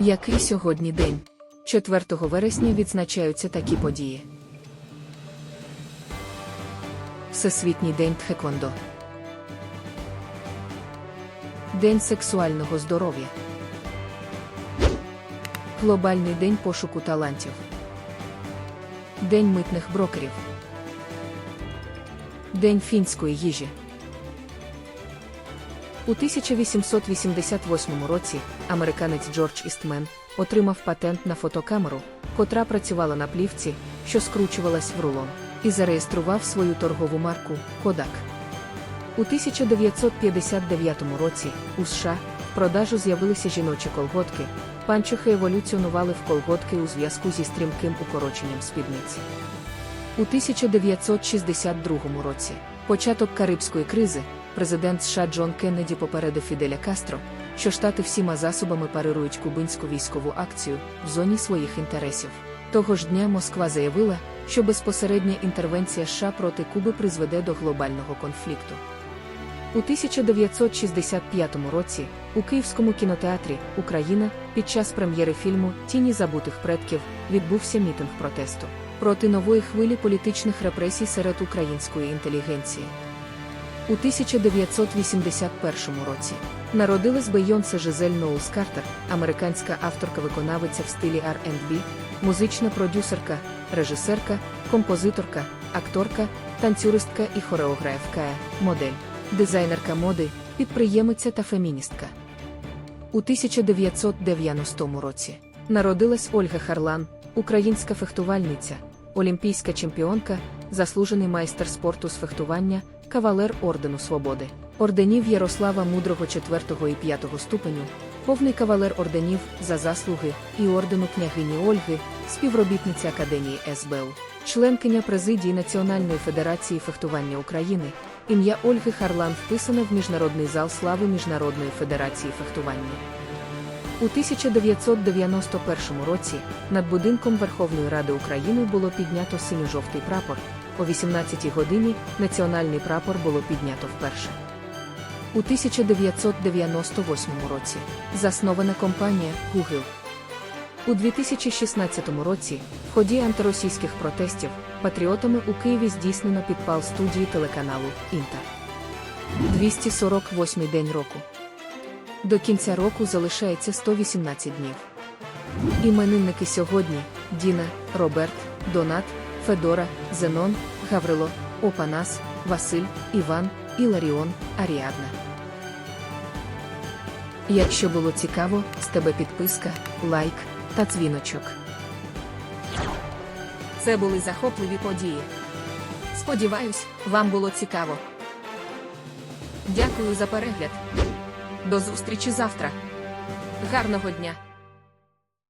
Який сьогодні день? 4 вересня відзначаються такі події. Всесвітній день Тхеквондо. День сексуального здоров'я. Глобальний день пошуку талантів. День митних брокерів. День фінської їжі. У 1888 році американець Джордж Істмен отримав патент на фотокамеру, котра працювала на плівці, що скручувалась в рулон, і зареєстрував свою торгову марку Kodak. У 1959 році у США в продажу з'явилися жіночі колготки. Панчохи еволюціонували в колготки у зв'язку зі стрімким укороченням спідниці. У 1962 році, початок Карибської кризи, президент США Джон Кеннеді попередив Фіделя Кастро, що штати всіма засобами парирують кубинську військову акцію в зоні своїх інтересів. Того ж дня Москва заявила, що безпосередня інтервенція США проти Куби призведе до глобального конфлікту. У 1965 році у Київському кінотеатрі Україна під час прем'єри фільму Тіні забутих предків відбувся мітинг протесту проти нової хвилі політичних репресій серед української інтелігенції. У 1981 році народилась Бейонсе Жизель Ноулс Картер, американська авторка-виконавиця в стилі R&B, музична продюсерка, режисерка, композиторка, акторка, танцюристка і хореографка, модель, дизайнерка моди, підприємиця та феміністка. У 1990 році народилась Ольга Харлан, українська фехтувальниця, олімпійська чемпіонка, заслужений майстер спорту з фехтування, кавалер Ордену Свободи, орденів Ярослава Мудрого 4 і 5 ступеню, повний кавалер орденів за заслуги і ордену княгині Ольги, співробітниця Академії СБУ, членкиня президії Національної федерації фехтування України. Ім'я Ольги Харлан вписане в Міжнародний зал слави Міжнародної федерації фехтування. У 1991 році над будинком Верховної Ради України було піднято синьо-жовтий прапор. О 18-й годині національний прапор було піднято вперше. У 1998 році заснована компанія Google. У 2016 році, в ході антиросійських протестів, патріотами у Києві здійснено підпал студії телеканалу Інтер. 248 день року. До кінця року залишається 118 днів. Іменинники сьогодні: Діна, Роберт, Донат, Федора, Зенон, Гаврило, Опанас, Василь, Іван, Іларіон, Аріадна. Якщо було цікаво, з тебе підписка, лайк та дзвіночок. Це були захопливі події. Сподіваюсь, вам було цікаво. Дякую за перегляд. До зустрічі завтра. Гарного дня!